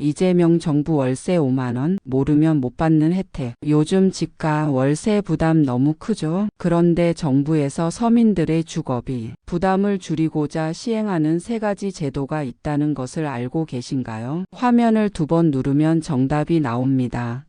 이재명 정부 월세 5만원, 모르면 못 받는 혜택. 요즘 집가 월세 부담 너무 크죠? 그런데 정부에서 서민들의 주거비 부담을 줄이고자 시행하는 세 가지 제도가 있다는 것을 알고 계신가요? 화면을 두 번 누르면 정답이 나옵니다.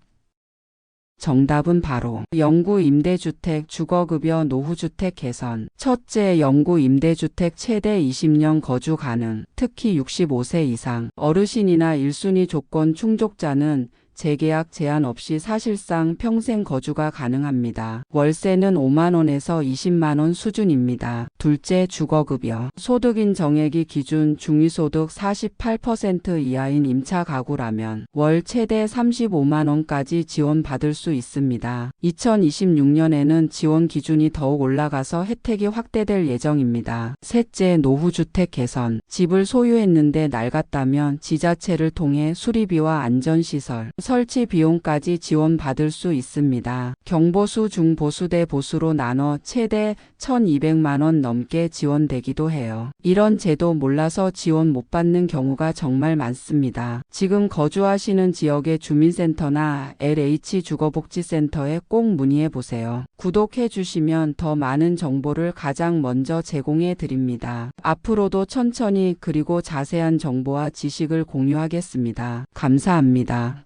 정답은 바로 영구 임대주택 주거급여 노후주택 개선. 첫째 영구 임대주택 최대 20년 거주 가능. 특히 65세 이상 어르신이나 1순위 조건 충족자는 재계약 제한 없이 사실상 평생 거주가 가능합니다. 월세는 5만원에서 20만원 수준입니다. 둘째 주거급여. 소득인 정액이 기준 중위소득 48% 이하인 임차 가구라면 월 최대 35만원까지 지원받을 수 있습니다. 2026년에는 지원 기준이 더욱 올라가서 혜택이 확대될 예정입니다. 셋째 노후주택 개선. 집을 소유했는데 낡았다면 지자체를 통해 수리비와 안전시설, 설치 비용까지 지원받을 수 있습니다. 경보수 중보수대 보수로 나눠 최대 1200만원 넘게 지원되기도 해요. 이런 제도 몰라서 지원 못 받는 경우가 정말 많습니다. 지금 거주하시는 지역의 주민센터나 LH 주거복지센터에 꼭 문의해 보세요. 구독해 주시면 더 많은 정보를 가장 먼저 제공해 드립니다. 앞으로도 천천히 그리고 자세한 정보와 지식을 공유하겠습니다. 감사합니다.